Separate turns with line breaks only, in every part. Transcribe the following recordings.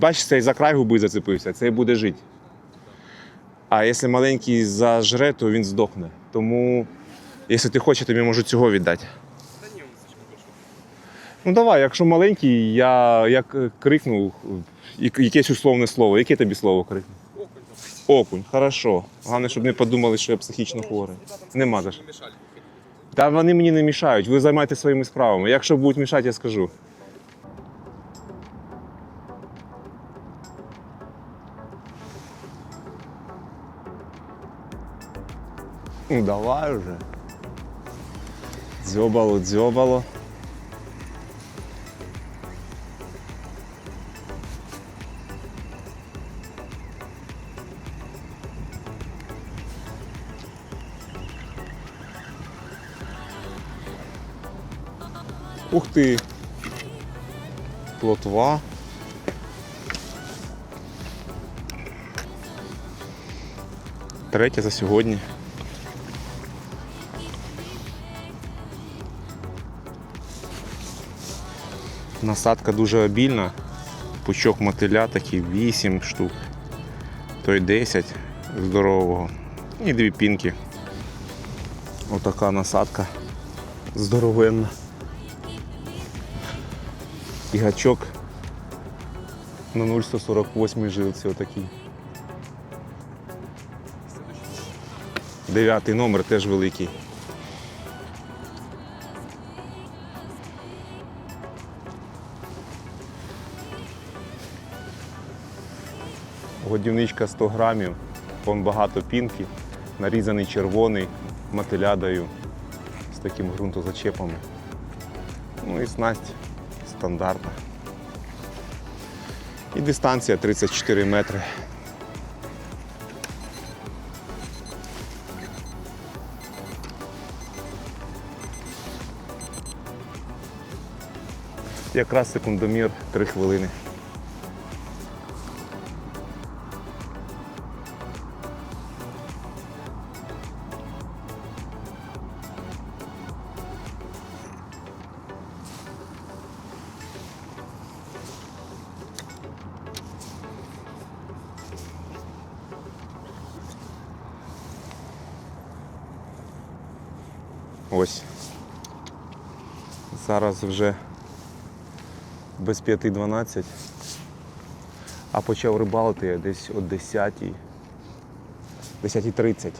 Бачиш, цей за край губи зацепився, цей буде жити. А якщо маленький зажре, то він здохне. Тому, якщо ти хочеш, тобі можу цього віддати. Ну давай, якщо маленький, я як е, крикну якесь условне слово. Яке тобі слово крикну?
Окунь.
Окунь, хорошо. Головне, щоб не подумали, що я психічно хворий. Нема за що. Та вони мені не мішають, ви займайтеся своїми справами. Якщо будуть мішати, я скажу. Ну давай уже. Дзьобало, дзьобало. Ух ти. Плотва. Третя за сьогодні. Насадка дуже обільна. Пучок мотиля такий 8 штук. Той 10 здорового. І дві пінки. Отака насадка здоровенна. І гачок на 0,148 жилці отакий. Дев'ятий номер теж великий. Годівничка 100 грамів, вон багато пінки, нарізаний червоний, мотиля даю з таким ґрунтозачепами. Ну і снасть стандартна. І дистанція 34 метри. Якраз секундомір 3 хвилини. Ось. Зараз вже без 5.12. А почав рибалити я десь о 10. 10.30.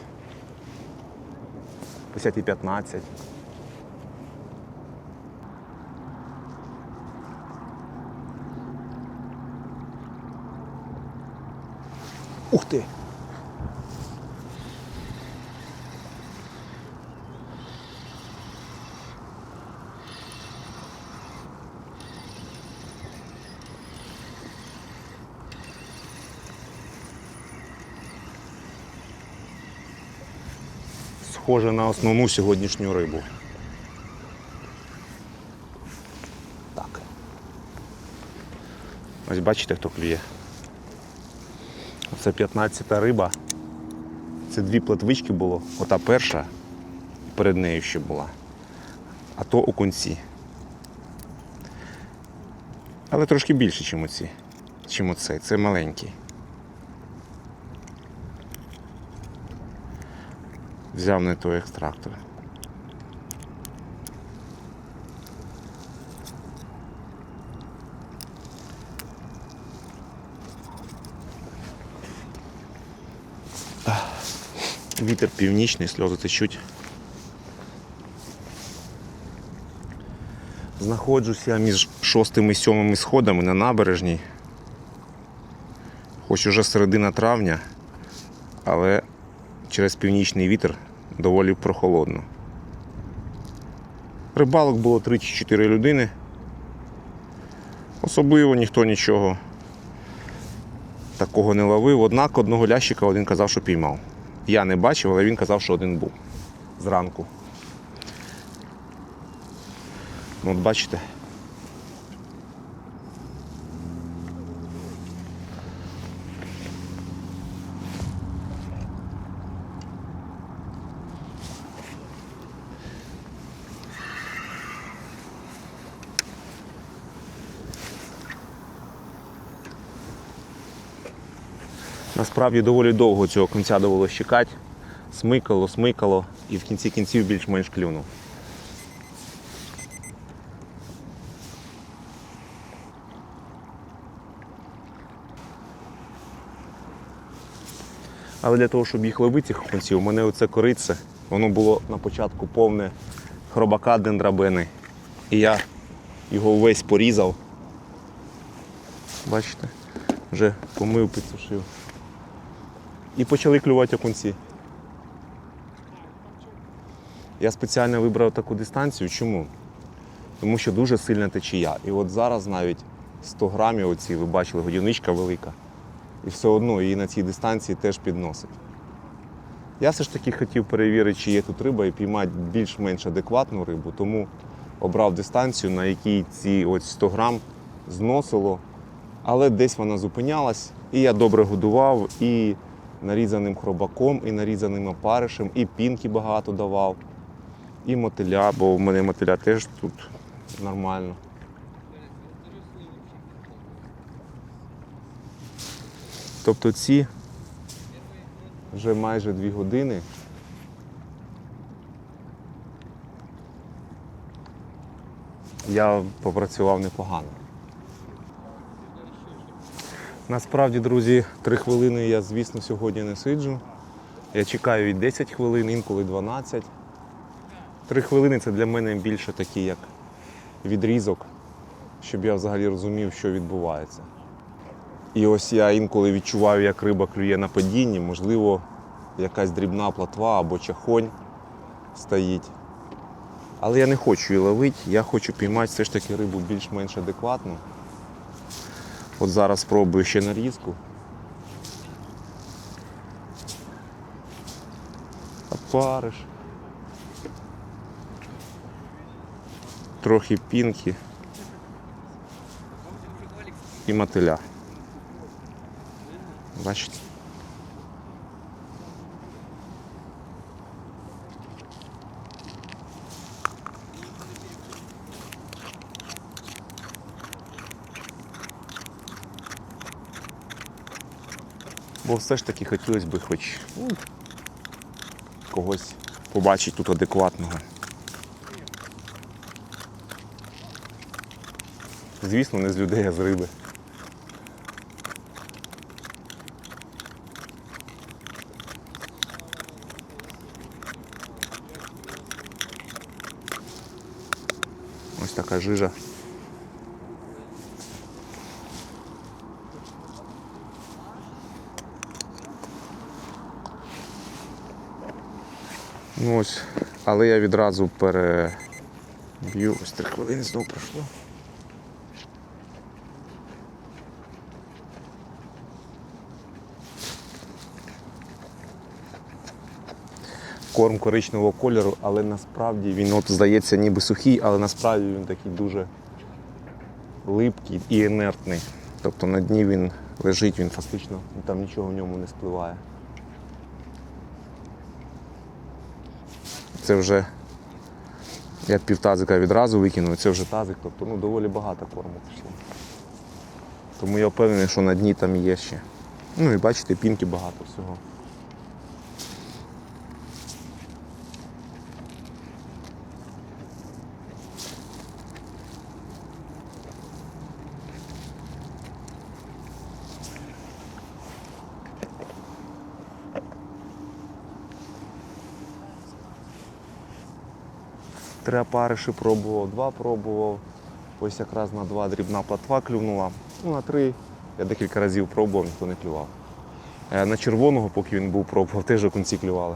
10.15. Ух ти! Схоже на основну сьогоднішню рибу. Так. Ось бачите, хто клює. Це 15-та риба. Це дві платвички було. Ота перша, перед нею ще була. А то у кінці. Але трошки більше, ніж оці. Чим оцей. Це маленький. Взяв не той екстрактор. Вітер північний, сльози течуть. Знаходжуся між шостим і сьомими сходами на набережній. Хоч уже середина травня, але через північний вітер доволі прохолодно. Рибалок було 3-4 людини. Особливо ніхто нічого такого не ловив. Однак одного лящика один казав, що піймав. Я не бачив, але він казав, що один був зранку. Ну, от бачите. Насправді доволі довго цього кінця довелося чекати. Смикало, смикало і в кінці кінців більш-менш клюнув. Але для того, щоб їх ловити, цих окунців, у мене оце корице, воно було на початку повне хробака дендрабени. І я його весь порізав. Бачите? Вже помив, підсушив. І почали клювати окунці. Я спеціально вибрав таку дистанцію. Чому? Тому що дуже сильна течія. І от зараз навіть 100 грамів оці, ви бачили, годівничка велика. І все одно її на цій дистанції теж підносить. Я все ж таки хотів перевірити, чи є тут риба і піймати більш-менш адекватну рибу, тому обрав дистанцію, на якій ці ось 100 грам зносило, але десь вона зупинялась, і я добре годував і нарізаним хробаком, і нарізаним опаришем, і пінки багато давав, і мотиля, бо в мене мотиля теж тут нормально. Тобто ці вже майже дві години. Я попрацював непогано. Насправді, друзі, три хвилини я, звісно, сьогодні не сиджу. Я чекаю і 10 хвилин, інколи 12. Три хвилини це для мене більше такий як відрізок, щоб я взагалі розумів, що відбувається. І ось я інколи відчуваю, як риба клює на падінні, можливо, якась дрібна платва або чахонь стоїть. Але я не хочу її ловити, я хочу піймати все ж таки рибу більш-менш адекватну. От зараз спробую ще нарізку. Опариш. Трохи пінки і мотиля. Бачите? Бо все ж таки хотілося б хоч ну, когось побачити тут адекватного. Звісно, не з людей, а з риби. Ось така жижа. Ну ось, але я відразу переб'ю. Ось три хвилини знову пройшло. Корм коричневого кольору, але насправді він от здається ніби сухий, але насправді він такий дуже липкий і інертний. Тобто на дні він лежить, він фактично там нічого в ньому не спливає. Це вже я півтазика відразу викинув, це вже тазик, тобто ну, доволі багато корму пішло. Тому я впевнений, що на дні там є ще. Ну і бачите, пінки багато всього. Три опариші пробував, два пробував. Ось якраз на два дрібна платва клюнула. Ну, на три я декілька разів пробував, ніхто не клював. Е, На червоного, поки він був пробував, теж окунці клювали.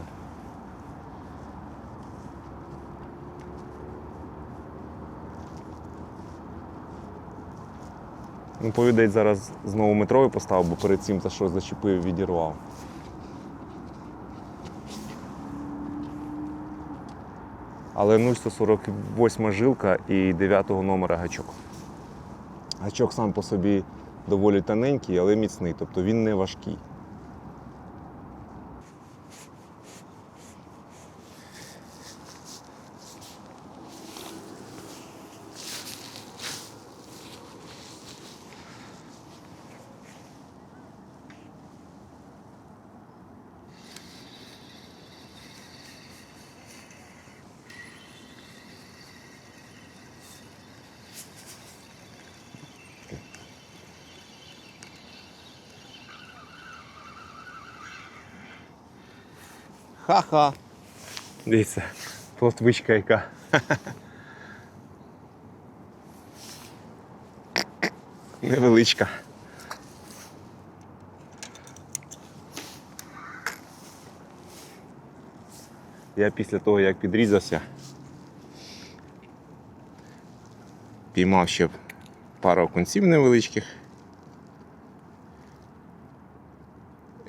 Ну, повідать, зараз знову метровий поставив, бо перед цим за щось зачепив, відірвав. Але 0,148 жилка і 9 номера гачок. Гачок сам по собі доволі тоненький, але міцний, тобто він не важкий. Ха-ха. Дивіться, плотвичка яка. Невеличка. Я після того, як підрізався, піймав ще пару окунців невеличких.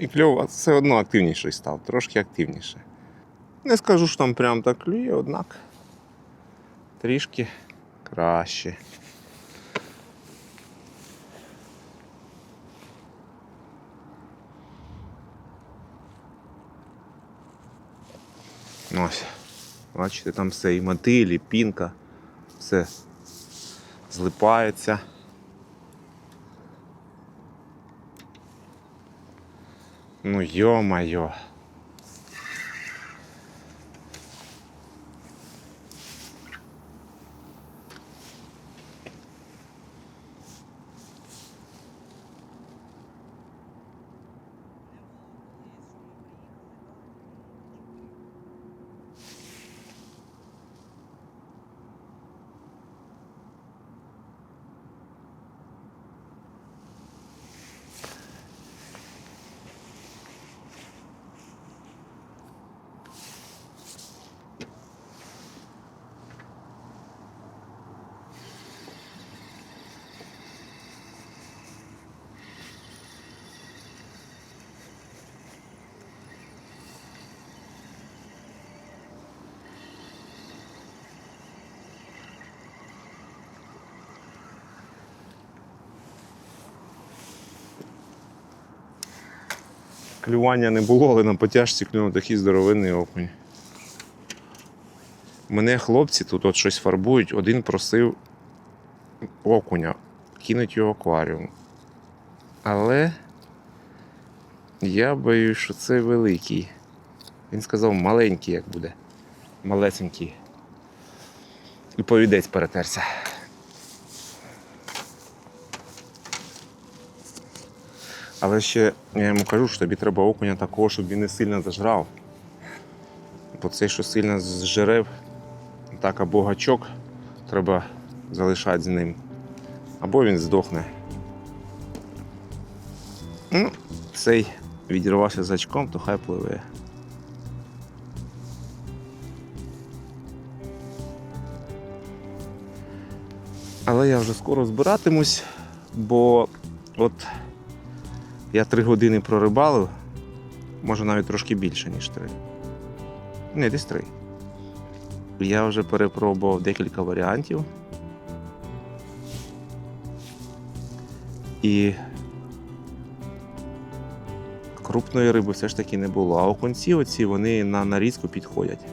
І кльов все одно активніший став, трошки активніше. Не скажу, що там прям так клює, однак трішки краще. Ось. Бачите, там все і мотиль, і пінка, все злипається. Ну ё-моё. Клювання не було, але на потяжці клюнув такий здоровенний окунь. Мене хлопці тут от щось фарбують, один просив окуня, кинуть його в акваріум. Але я боюсь, що це великий. Він сказав маленький, як буде. Малесенький. І повідець перетерся. Але ще я йому кажу, що тобі треба окуня такого, щоб він не сильно зажрав. Бо цей, що сильно зжере, так або гачок треба залишати з ним, або він здохне. Ну, цей відірвався з гачком, то хай пливе. Але я вже скоро збиратимусь, бо от я три години прорибалив, може навіть трошки більше, ніж три. Не, десь три. Я вже перепробував декілька варіантів. І крупної риби все ж таки не було. А окунці оці вони на нарізку підходять.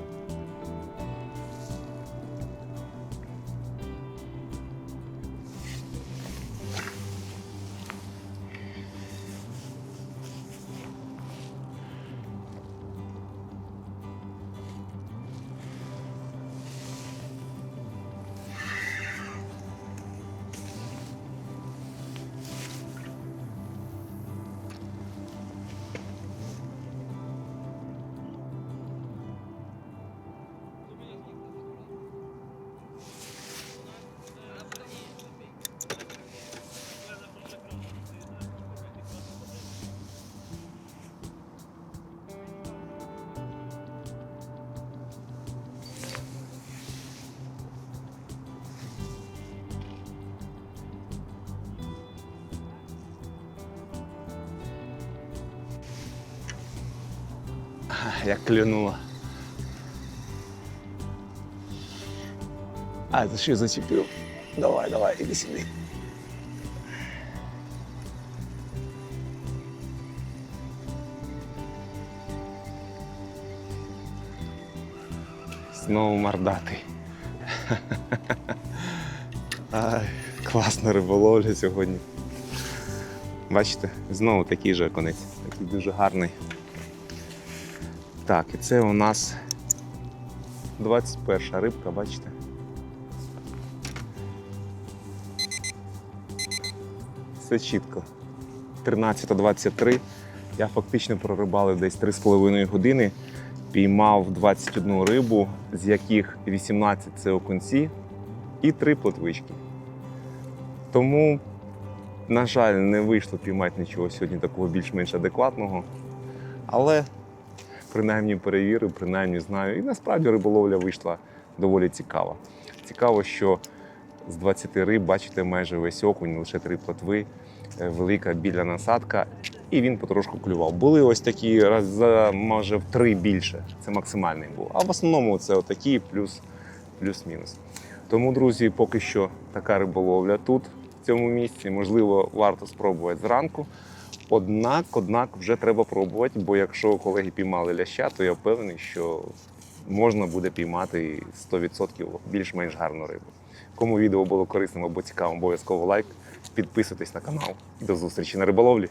Як клюнуло. А, за що зачепив? Давай, давай, іди сюди. Знову мордатий. Класна риболовля сьогодні. Бачите, знову такий же окунець, такий дуже гарний. Так, і це у нас 21 рибка, бачите? Все чітко. 13.23. Я фактично прорибалив десь 3,5 години піймав 21 рибу, з яких 18 це окунці і 3 плотвички. Тому, на жаль, не вийшло піймати нічого сьогодні такого більш-менш адекватного. Але принаймні перевірив, принаймні знаю. І насправді риболовля вийшла доволі цікава. Цікаво, що з 20 риб, бачите, майже весь окунь, лише три плотви, е, велика біля насадка, і він потрошку клював. Були ось такі раз може в три більше. Це максимальний був. А в основному це отакі плюс, плюс-мінус. Тому, друзі, поки що така риболовля тут, в цьому місці. Можливо, варто спробувати зранку. Однак, однак, вже треба пробувати, бо якщо колеги піймали ляща, то я впевнений, що можна буде піймати 100% більш-менш гарну рибу. Кому відео було корисним або цікавим, обов'язково лайк. Підписуйтесь на канал. До зустрічі на риболовлі.